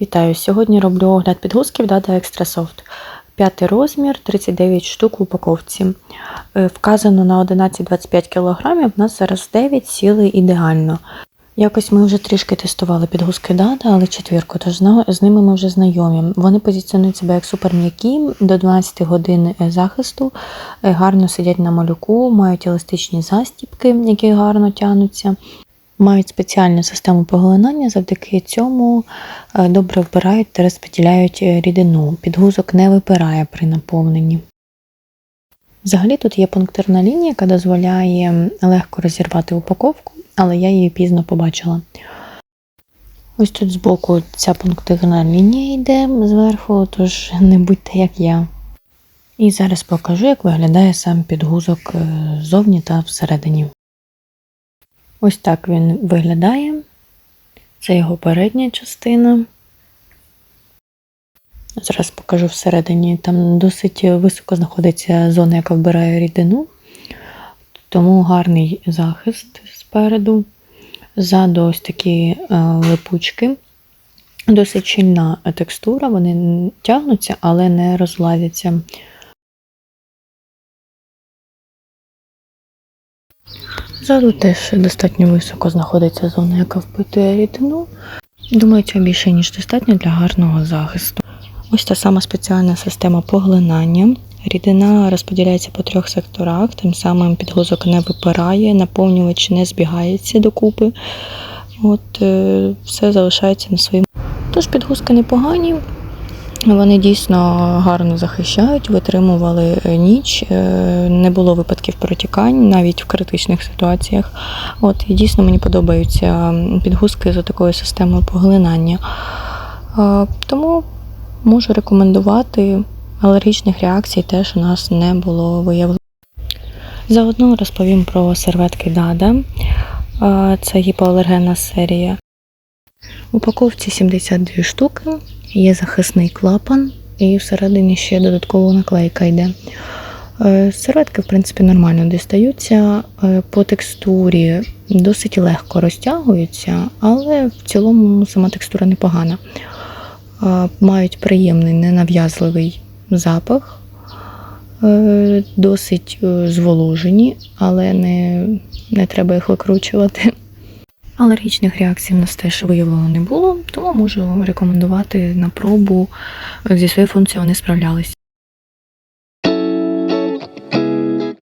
Вітаю! Сьогодні роблю огляд підгузків Dada Extra Soft. П'ятий розмір, 39 штук в упаковці. Е, Вказано на 11-25 кг, в нас зараз 9 сіли ідеально. Якось ми вже трішки тестували підгузки Dada, але четвірку, тож з ними ми вже знайомі. Вони позиціонують себе як суперм'які, до 12 годин е, захисту, е, гарно сидять на малюку, мають еластичні застібки, які гарно тягнуться. Мають спеціальну систему поглинання, завдяки цьому е, добре вбирають та розподіляють е, рідину. Підгузок не випирає при наповненні. Взагалі тут є пунктирна лінія, яка дозволяє легко розірвати упаковку, але я її пізно побачила. Ось тут збоку ця пунктирна лінія йде зверху, тож не будьте як я. І зараз покажу, як виглядає сам підгузок е, ззовні та всередині. Ось так він виглядає. Це його передня частина. Зараз покажу всередині. Там досить високо знаходиться зона, яка вбирає рідину, тому гарний захист спереду. Ззаду ось такі е, липучки. Досить щільна текстура, вони тягнуться, але не розлазяться. Ззаду теж достатньо високо знаходиться зона, яка впитує рідину. Думаю, цього більше, ніж достатньо для гарного захисту. Ось та сама спеціальна система поглинання. Рідина розподіляється по трьох секторах, тим самим підгузок не випирає, наповнювач не збігається докупи. От, е, все залишається на своєму. Тож підгузки непогані, вони дійсно гарно захищають, витримували е, ніч, е, не було випадків протікань навіть в критичних ситуаціях. От і дійсно мені подобаються підгузки за такою системою поглинання. Тому можу рекомендувати. Алергічних реакцій теж у нас не було виявлено. Заодно розповім про серветки. Е, Це гіпоалергенна серія. Упаковці 72 штуки, є захисний клапан, і всередині ще додаткова наклейка йде. Е, Серветки, в принципі, нормально дістаються. Е, По текстурі досить легко розтягуються, але в цілому сама текстура непогана. Е, Мають приємний, ненав'язливий запах, досить зволожені, але не, не треба їх викручувати. Алергічних реакцій в нас теж виявлено не було, тому можу рекомендувати на пробу. Зі своєю функцією вони справлялись.